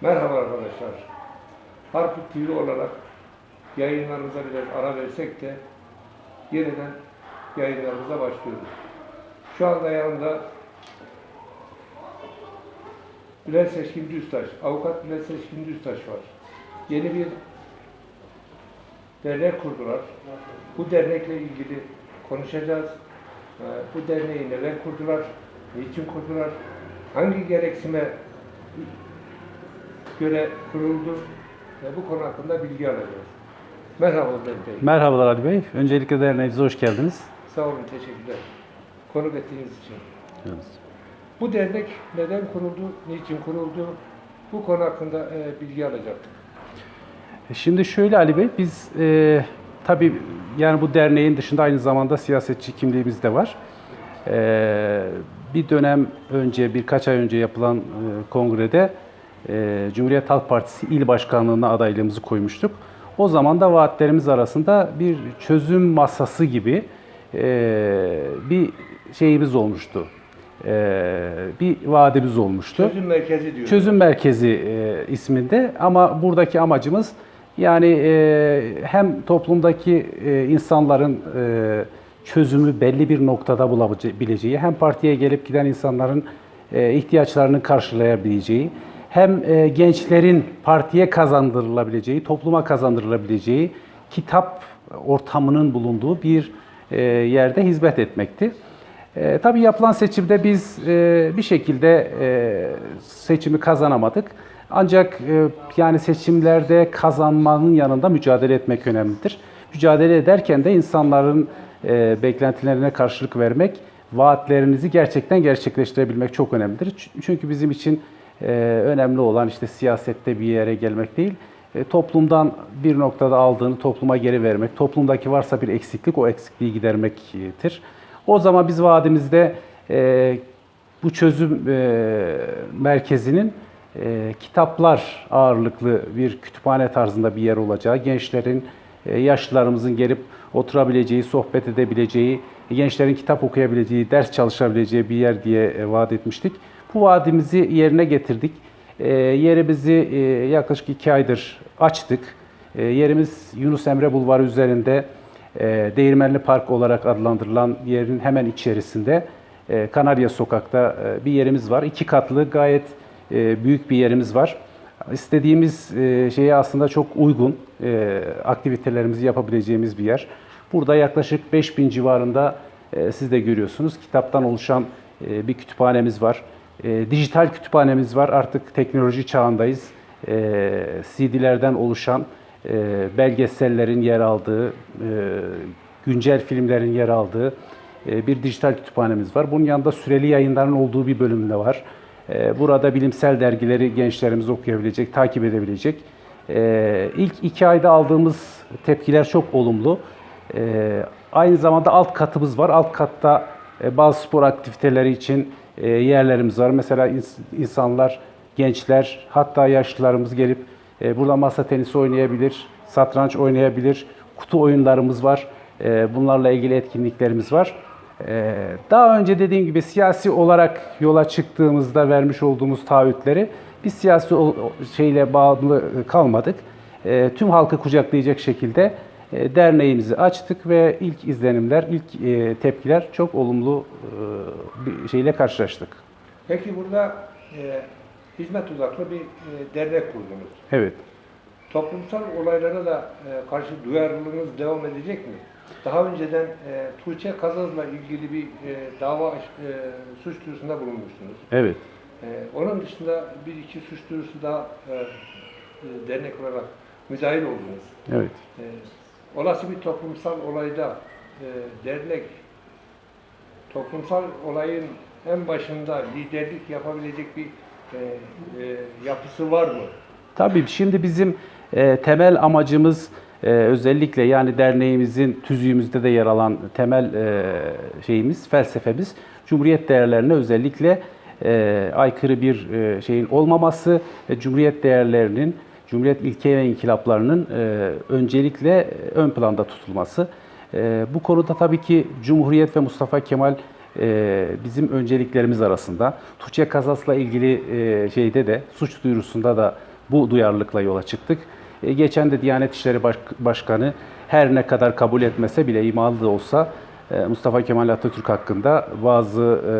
Merhaba arkadaşlar. Harput TV olarak yayınlarımıza biraz ara versek de yeniden yayınlarımıza başlıyoruz. Şu anda yanımda Bülent Seçkin Düztaş, avukat Bülent Seçkin Düztaş var. Yeni bir dernek kurdular. Bu dernekle ilgili konuşacağız. Ee, Bu derneği neden kurdular, niçin kurdular, hangi gereksime göre kuruldu ve bu konu hakkında bilgi alacağız. Merhaba Bülent Bey. Merhabalar Ali Bey. Öncelikle derneğimize hoş geldiniz. Sağ olun, teşekkürler. Konuk ettiğiniz için. Bu dernek neden kuruldu, niçin kuruldu? Bu konu hakkında e, bilgi alacaktık. Şimdi şöyle Ali Bey, biz e, tabii yani bu derneğin dışında aynı zamanda siyasetçi kimliğimiz de var. E, bir dönem önce, birkaç ay önce yapılan e, kongrede e, Cumhuriyet Halk Partisi il başkanlığına adaylığımızı koymuştuk. O zaman da vaatlerimiz arasında bir çözüm masası gibi e, bir şeyimiz olmuştu. E, bir vaadimiz olmuştu. Çözüm merkezi diyor. Çözüm Merkezi e, isminde ama buradaki amacımız yani e, hem toplumdaki e, insanların e, çözümü belli bir noktada bulabileceği, hem partiye gelip giden insanların e, ihtiyaçlarını karşılayabileceği, hem e, gençlerin partiye kazandırılabileceği, topluma kazandırılabileceği kitap ortamının bulunduğu bir e, yerde hizmet etmekti. E, tabii yapılan seçimde biz e, bir şekilde seçimi kazanamadık. Ancak yani seçimlerde kazanmanın yanında mücadele etmek önemlidir. Mücadele ederken de insanların beklentilerine karşılık vermek, vaatlerinizi gerçekten gerçekleştirebilmek çok önemlidir. Çünkü bizim için önemli olan işte siyasette bir yere gelmek değil, e, toplumdan bir noktada aldığını topluma geri vermek, toplumdaki varsa bir eksiklik o eksikliği gidermektir. O zaman biz vaadimizde e, bu çözüm e, merkezinin kitaplar ağırlıklı bir kütüphane tarzında bir yer olacağı, gençlerin, yaşlılarımızın gelip oturabileceği, sohbet edebileceği, gençlerin kitap okuyabileceği, ders çalışabileceği bir yer diye vaat etmiştik. Bu vaadimizi yerine getirdik. E, yerimizi e, yaklaşık iki aydır açtık. E, yerimiz Yunus Emre Bulvarı üzerinde e, Değirmenli Park olarak adlandırılan yerin hemen içerisinde e, Kanarya Sokak'ta e, bir yerimiz var. İki katlı gayet e, büyük bir yerimiz var. İstediğimiz e, şeye aslında çok uygun e, aktivitelerimizi yapabileceğimiz bir yer. Burada yaklaşık 5000 civarında e, siz de görüyorsunuz kitaptan oluşan e, bir kütüphanemiz var. E, dijital kütüphanemiz var. Artık teknoloji çağındayız. E, CD'lerden oluşan e, belgesellerin yer aldığı, e, güncel filmlerin yer aldığı e, bir dijital kütüphanemiz var. Bunun yanında süreli yayınların olduğu bir bölüm de var. E, Burada bilimsel dergileri gençlerimiz okuyabilecek, takip edebilecek. E, İlk iki ayda aldığımız tepkiler çok olumlu. E, Aynı zamanda alt katımız var. Alt katta e, bazı spor aktiviteleri için e, yerlerimiz var. Mesela ins- insanlar, gençler, hatta yaşlılarımız gelip e, burada masa tenisi oynayabilir, satranç oynayabilir, kutu oyunlarımız var. E, bunlarla ilgili etkinliklerimiz var. Daha önce dediğim gibi siyasi olarak yola çıktığımızda vermiş olduğumuz taahhütleri biz siyasi şeyle bağlı kalmadık. Tüm halkı kucaklayacak şekilde derneğimizi açtık ve ilk izlenimler, ilk e, tepkiler çok olumlu e, bir şeyle karşılaştık. Peki burada e, hizmet odaklı bir e, dernek kurdunuz. Evet. Toplumsal olaylara da e, karşı duyarlılığınız devam edecek mi? Daha önceden e, Tuğçe Kazaz'la ilgili bir e, dava e, suç duyurusunda bulunmuştunuz. Evet. E, onun dışında bir iki suç duyurusu daha e, e, dernek olarak müdahil oldunuz. Evet. E, olası bir toplumsal olayda e, dernek toplumsal olayın en başında liderlik yapabilecek bir e, e, yapısı var mı? Tabii şimdi bizim e, temel amacımız e, özellikle yani derneğimizin tüzüğümüzde de yer alan temel e, şeyimiz, felsefemiz Cumhuriyet değerlerine özellikle e, aykırı bir e, şeyin olmaması ve Cumhuriyet değerlerinin, Cumhuriyet ilke ve inkılaplarının e, öncelikle ön planda tutulması. E, bu konuda tabii ki Cumhuriyet ve Mustafa Kemal e, bizim önceliklerimiz arasında. Tuğçe kazasıyla ilgili e, şeyde de suç duyurusunda da bu duyarlılıkla yola çıktık. E, geçen de Diyanet İşleri Baş- Başkanı her ne kadar kabul etmese bile imalı da olsa e, Mustafa Kemal Atatürk hakkında bazı e,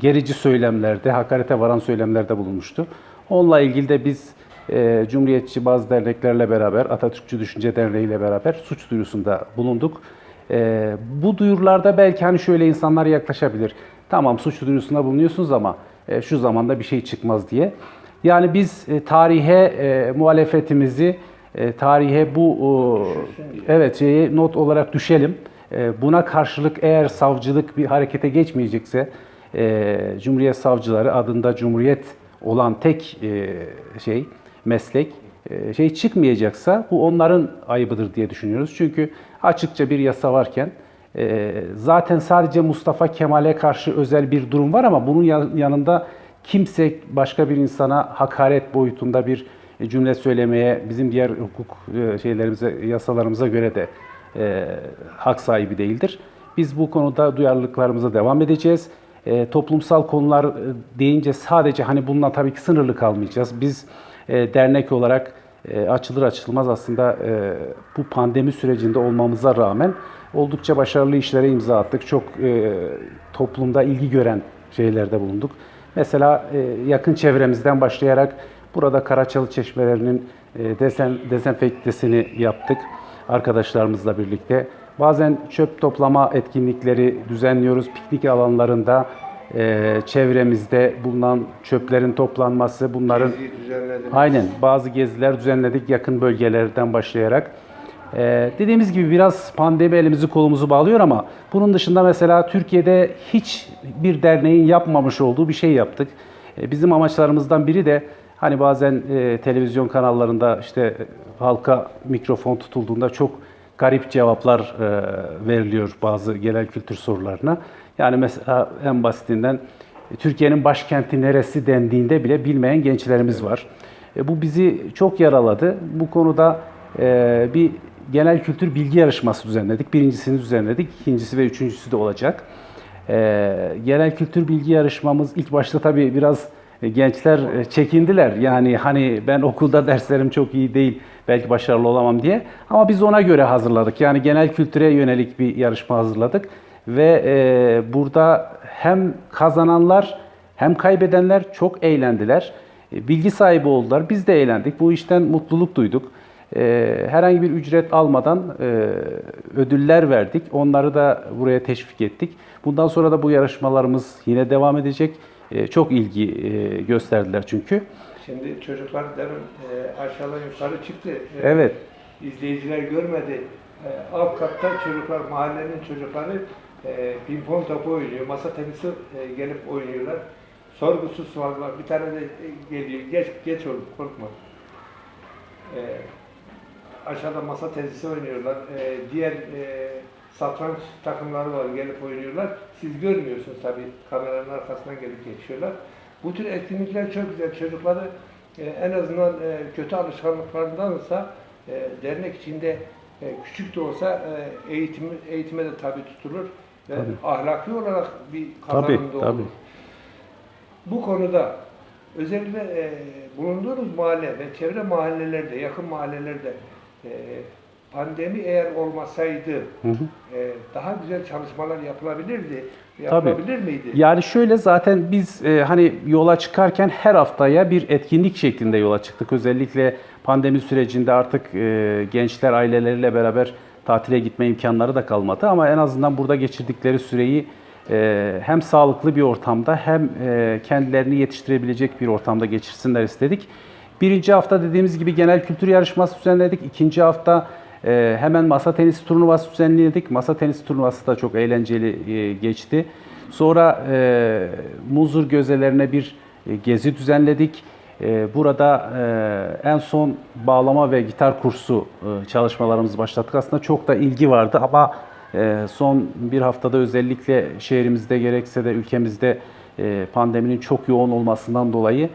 gerici söylemlerde, hakarete varan söylemlerde bulunmuştu. Onunla ilgili de biz e, Cumhuriyetçi bazı derneklerle beraber, Atatürkçü Düşünce Derneği ile beraber suç duyurusunda bulunduk. E, bu duyurularda belki hani şöyle insanlar yaklaşabilir. Tamam suç duyurusunda bulunuyorsunuz ama e, şu zamanda bir şey çıkmaz diye. Yani biz e, tarihe e, muhalefetimizi, e, tarihe bu e, evet şeyi not olarak düşelim. E, buna karşılık eğer savcılık bir harekete geçmeyecekse, e, Cumhuriyet savcıları adında Cumhuriyet olan tek e, şey meslek e, şey çıkmayacaksa bu onların ayıbıdır diye düşünüyoruz. Çünkü açıkça bir yasa varken e, zaten sadece Mustafa Kemal'e karşı özel bir durum var ama bunun yan- yanında kimse başka bir insana hakaret boyutunda bir cümle söylemeye bizim diğer hukuk e, şeylerimize, yasalarımıza göre de hak sahibi değildir. Biz bu konuda duyarlılıklarımıza devam edeceğiz. E, toplumsal konular deyince sadece hani bununla tabii ki sınırlı kalmayacağız. Biz e, dernek olarak e, açılır açılmaz aslında e, bu pandemi sürecinde olmamıza rağmen oldukça başarılı işlere imza attık. Çok toplumda ilgi gören şeylerde bulunduk. Mesela yakın çevremizden başlayarak burada Karaçalı çeşmelerinin desen, dezenfektesini yaptık arkadaşlarımızla birlikte. Bazen çöp toplama etkinlikleri düzenliyoruz. Piknik alanlarında e, çevremizde bulunan çöplerin toplanması, bunların. Aynen. Bazı geziler düzenledik yakın bölgelerden başlayarak. Ee, dediğimiz gibi biraz pandemi elimizi kolumuzu bağlıyor ama bunun dışında mesela Türkiye'de hiç bir derneğin yapmamış olduğu bir şey yaptık. Ee, bizim amaçlarımızdan biri de hani bazen e, televizyon kanallarında işte e, halka mikrofon tutulduğunda çok garip cevaplar e, veriliyor bazı genel kültür sorularına. Yani mesela en basitinden e, Türkiye'nin başkenti neresi dendiğinde bile bilmeyen gençlerimiz var. E, bu bizi çok yaraladı. Bu konuda e, bir genel kültür bilgi yarışması düzenledik. Birincisini düzenledik, ikincisi ve üçüncüsü de olacak. Genel kültür bilgi yarışmamız ilk başta tabii biraz gençler çekindiler. Yani hani ben okulda derslerim çok iyi değil, belki başarılı olamam diye. Ama biz ona göre hazırladık. Yani genel kültüre yönelik bir yarışma hazırladık. Ve e, burada hem kazananlar hem kaybedenler çok eğlendiler. E, Bilgi sahibi oldular. Biz de eğlendik. Bu işten mutluluk duyduk. E, herhangi bir ücret almadan e, ödüller verdik. Onları da buraya teşvik ettik. Bundan sonra da bu yarışmalarımız yine devam edecek. E, çok ilgi e, gösterdiler çünkü. Şimdi çocuklar demin e, aşağıdan yukarı çıktı. E, Evet. İzleyiciler görmedi. E, alt katta çocuklar, mahallenin çocukları e, pimpon topu oynuyor. Masa tenisi e, gelip oynuyorlar. Sorgusuz suallar. Bir tane de e, geliyor. Geç, geç oğlum korkma. E, aşağıda masa tenisi oynuyorlar. E, diğer e, satranç takımları var gelip oynuyorlar. Siz görmüyorsunuz tabii. Kameranın arkasından gelip geçiyorlar. Bu tür etkinlikler çok güzel. Çocukları e, en azından e, kötü alışkanlıklarındansa e, dernek içinde e, küçük de olsa e, eğitim, eğitime de tabi tutulur ve Tabii. ahlaki olarak bir Tabii, kazanım da olur. tabii. Bu konuda özellikle e, bulunduğunuz mahalle ve çevre mahallelerde, yakın mahallelerde e, pandemi eğer olmasaydı Hı hı. e, daha güzel çalışmalar yapılabilirdi. Tabii. Yapılabilir miydi? Yani şöyle zaten biz e, hani yola çıkarken her haftaya bir etkinlik şeklinde yola çıktık. Özellikle pandemi sürecinde artık e, gençler aileleriyle beraber tatile gitme imkanları da kalmadı. Ama en azından burada geçirdikleri süreyi e, hem sağlıklı bir ortamda hem e, kendilerini yetiştirebilecek bir ortamda geçirsinler istedik. Birinci hafta dediğimiz gibi genel kültür yarışması düzenledik. İkinci hafta e, hemen masa tenisi turnuvası düzenledik. Masa tenisi turnuvası da çok eğlenceli geçti. Sonra Muzur Gözelerine bir gezi düzenledik. E, burada e, en son bağlama ve gitar kursu e, çalışmalarımızı başlattık. Aslında çok da ilgi vardı ama e, son bir haftada özellikle şehrimizde gerekse de ülkemizde pandeminin çok yoğun olmasından dolayı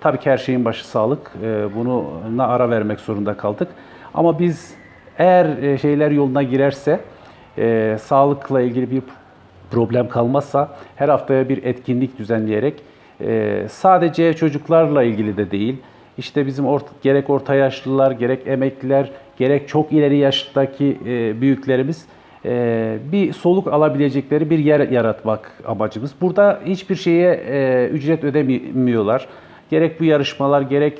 tabii ki her şeyin başı sağlık. Buna ara vermek zorunda kaldık. Ama biz eğer şeyler yoluna girerse, sağlıkla ilgili bir problem kalmazsa her haftaya bir etkinlik düzenleyerek e, sadece çocuklarla ilgili de değil, işte bizim orta, gerek orta yaşlılar, gerek emekliler, gerek çok ileri yaştaki e, büyüklerimiz e, bir soluk alabilecekleri bir yer yaratmak amacımız. Burada hiçbir şeye e, ücret ödemiyorlar. Gerek bu yarışmalar, gerek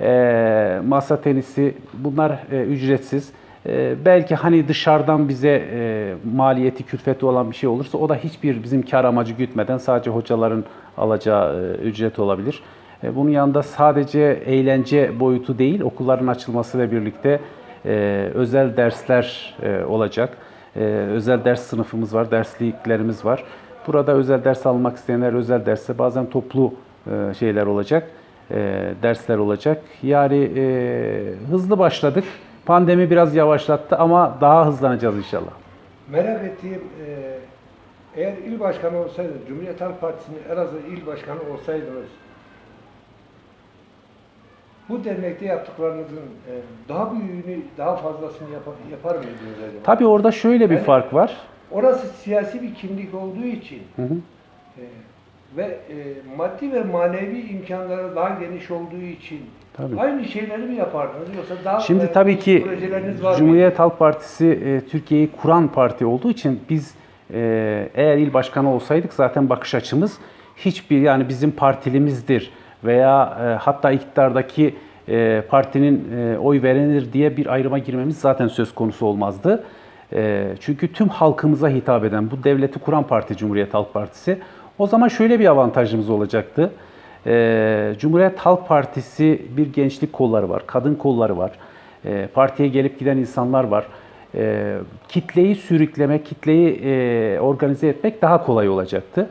e, masa tenisi bunlar e, ücretsiz. E, belki hani dışarıdan bize e, maliyeti, külfeti olan bir şey olursa o da hiçbir bizim kar amacı gütmeden sadece hocaların alacağı e, ücret olabilir. E, bunun yanında sadece eğlence boyutu değil, okulların açılmasıyla birlikte e, özel dersler e, olacak. E, özel ders sınıfımız var, dersliklerimiz var. Burada özel ders almak isteyenler özel derse bazen toplu e, şeyler olacak, e, dersler olacak. Yani e, hızlı başladık. Pandemi biraz yavaşlattı ama daha hızlanacağız inşallah. Merak ettiğim e, eğer il başkanı olsaydınız, Cumhuriyet Halk Partisi'nin Elazığ il başkanı olsaydınız bu dernekte yaptıklarınızın e, daha büyüğünü, daha fazlasını yapar, yapar mıydınız acaba? Tabii orada şöyle bir Yani- fark var. Orası siyasi bir kimlik olduğu için Hı hı. e, ve e, maddi ve manevi imkanları daha geniş olduğu için Tabii. aynı şeyleri mi yapardınız yoksa daha Şimdi e, tabii ki? Cumhuriyet Halk Partisi e, Türkiye'yi kuran parti olduğu için biz e, eğer il başkanı olsaydık zaten bakış açımız hiçbir yani bizim partilimizdir veya e, hatta iktidardaki e, partinin e, oy verenidir diye bir ayrıma girmemiz zaten söz konusu olmazdı. E, çünkü tüm halkımıza hitap eden bu devleti kuran parti Cumhuriyet Halk Partisi. O zaman şöyle bir avantajımız olacaktı. Ee, Cumhuriyet Halk Partisi bir gençlik kolları var, kadın kolları var. Ee, partiye gelip giden insanlar var. Ee, kitleyi sürüklemek, kitleyi e, organize etmek daha kolay olacaktı.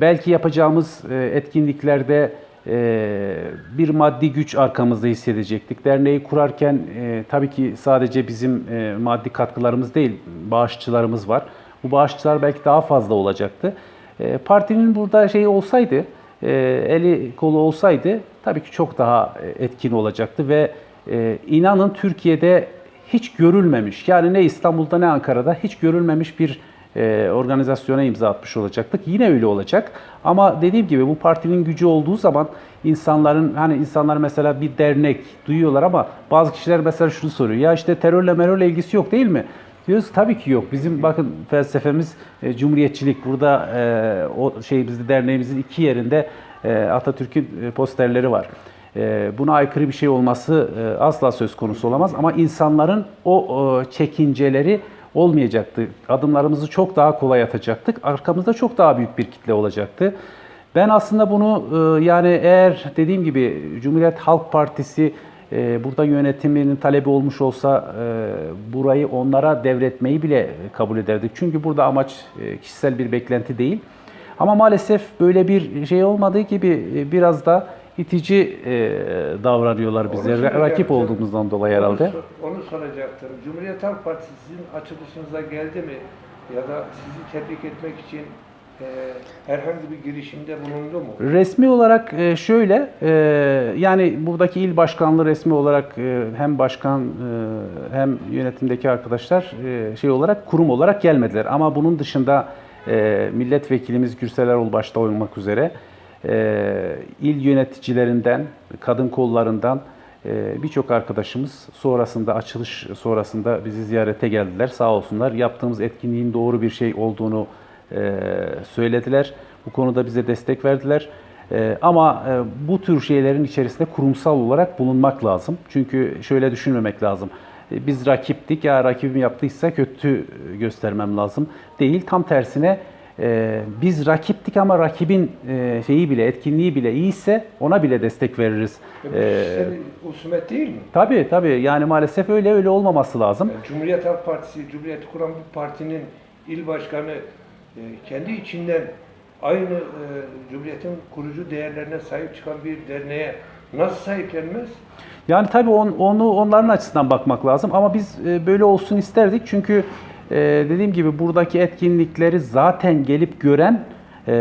Belki yapacağımız e, etkinliklerde e, bir maddi güç arkamızda hissedecektik. Derneği kurarken tabii ki sadece bizim maddi katkılarımız değil, bağışçılarımız var. Bu bağışçılar belki daha fazla olacaktı. E, partinin burada şeyi olsaydı, e, eli kolu olsaydı tabii ki çok daha e, etkin olacaktı ve inanın Türkiye'de hiç görülmemiş, yani ne İstanbul'da ne Ankara'da hiç görülmemiş bir organizasyona imza atmış olacaktık. Yine öyle olacak. Ama dediğim gibi bu partinin gücü olduğu zaman insanların hani insanlar mesela bir dernek duyuyorlar ama bazı kişiler mesela şunu soruyor. Ya işte terörle merörle ilgisi yok değil mi? Diyoruz tabii ki yok. Bizim bakın felsefemiz e, cumhuriyetçilik. Burada e, o şey bizde derneğimizin iki yerinde e, Atatürk'ün e, posterleri var. E, buna aykırı bir şey olması e, asla söz konusu olamaz ama insanların o e, çekinceleri olmayacaktı. Adımlarımızı çok daha kolay atacaktık. Arkamızda çok daha büyük bir kitle olacaktı. Ben aslında bunu e, yani eğer dediğim gibi Cumhuriyet Halk Partisi burada yönetiminin talebi olmuş olsa e, burayı onlara devretmeyi bile kabul ederdik. Çünkü burada amaç e, kişisel bir beklenti değil. Ama maalesef böyle bir şey olmadığı gibi e, biraz da itici davranıyorlar bize. Rakip olduğumuzdan dolayı herhalde. Onu, sor- onu soracaktım. Cumhuriyet Halk Partisi sizin açılışınıza geldi mi? Ya da sizi tebrik etmek için herhangi bir girişimde bulundu mu? Resmi olarak e, şöyle, e, yani buradaki il başkanlığı resmi olarak e, hem başkan hem yönetimdeki arkadaşlar şey olarak kurum olarak gelmediler. Ama bunun dışında milletvekilimiz Gürsel Erol başta olmak üzere il yöneticilerinden, kadın kollarından birçok arkadaşımız sonrasında açılış sonrasında bizi ziyarete geldiler. Sağ olsunlar. Yaptığımız etkinliğin doğru bir şey olduğunu söylediler. Bu konuda bize destek verdiler. E, ama e, bu tür şeylerin içerisinde kurumsal olarak bulunmak lazım. Çünkü şöyle düşünmemek lazım. E, Biz rakiptik ya rakibim yaptıysa kötü göstermem lazım. Değil tam tersine e, biz rakiptik ama rakibin e, şeyi bile etkinliği bile iyiyse ona bile destek veririz. E, bu E, kişisel husumet değil mi? tabii tabii yani maalesef öyle öyle olmaması lazım. Yani Cumhuriyet Halk Partisi, Cumhuriyeti kuran bir partinin il başkanı e, kendi içinden aynı e, Cumhuriyet'in kurucu değerlerine sahip çıkan bir derneğe nasıl sahiplenmez? Yani tabii on- onu onların açısından bakmak lazım ama biz e, böyle olsun isterdik çünkü e, dediğim gibi buradaki etkinlikleri zaten gelip gören e,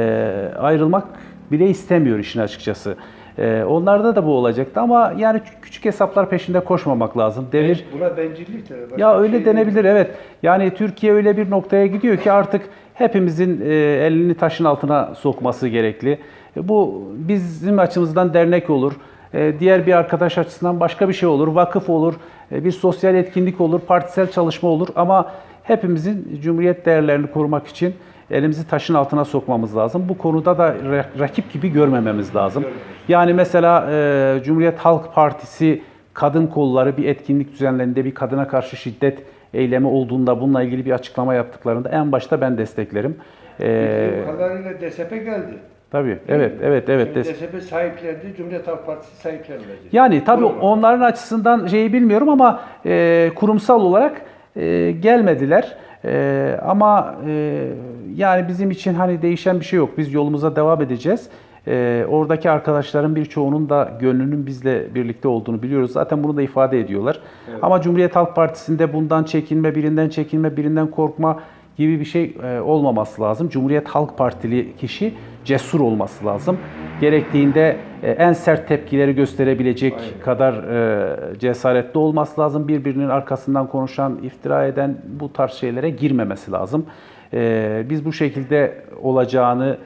ayrılmak bile istemiyor işin açıkçası. E, onlarda da bu olacaktı ama yani kü- küçük hesaplar peşinde koşmamak lazım. Devir Buna bencilliktir. başka ya öyle şey değil. denebilir evet. Yani Türkiye öyle bir noktaya gidiyor ki artık hepimizin e, elini taşın altına sokması gerekli. E, Bu bizim açımızdan dernek olur. e, diğer bir arkadaş açısından başka bir şey olur, vakıf olur, bir sosyal etkinlik olur, partisel çalışma olur ama hepimizin cumhuriyet değerlerini korumak için elimizi taşın altına sokmamız lazım. Bu konuda da ra- rakip gibi görmememiz lazım. Yani mesela Cumhuriyet Halk Partisi kadın kolları bir etkinlik düzenlerinde bir kadına karşı şiddet eylemi olduğunda bununla ilgili bir açıklama yaptıklarında en başta ben desteklerim. E, Bu kadarıyla DSP geldi. tabii, evet, evet, evet. Şimdi DSP sahiplendi, Cumhuriyet Halk Partisi sahiplenmedi. Yani tabii Doğru onların açısından şeyi bilmiyorum ama e, kurumsal olarak e, gelmediler. E, ama e, yani bizim için hani değişen bir şey yok. Biz yolumuza devam edeceğiz. E, oradaki arkadaşların birçoğunun da gönlünün bizle birlikte olduğunu biliyoruz. Zaten bunu da ifade ediyorlar. Ama Cumhuriyet Halk Partisi'nde bundan çekinme, birinden çekinme, birinden korkma gibi bir şey e, olmaması lazım. Cumhuriyet Halk Partili kişi cesur olması lazım. Gerektiğinde e, en sert tepkileri gösterebilecek kadar e, cesaretli olması lazım. Birbirinin arkasından konuşan, iftira eden bu tarz şeylere girmemesi lazım. E, biz bu şekilde olacağını,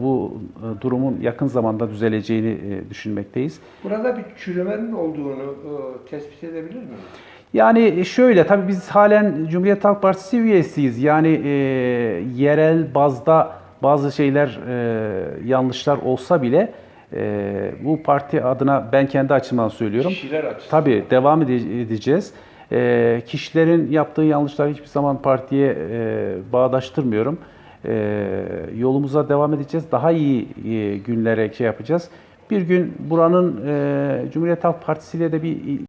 bu e, durumun yakın zamanda düzeleceğini e, düşünmekteyiz. Burada bir çürümenin olduğunu e, tespit edebilir miyiz? Yani şöyle tabii biz halen Cumhuriyet Halk Partisi üyesiyiz. Yani e, yerel bazda bazı şeyler e, yanlışlar olsa bile e, bu parti adına ben kendi açımdan söylüyorum. Kişiler açısından. Tabii devam ede- edeceğiz. E, kişilerin yaptığı yanlışları hiçbir zaman partiye e, bağdaştırmıyorum. E, yolumuza devam edeceğiz. Daha iyi e, günlere şey yapacağız. Bir gün buranın e, Cumhuriyet Halk Partisi ile de bir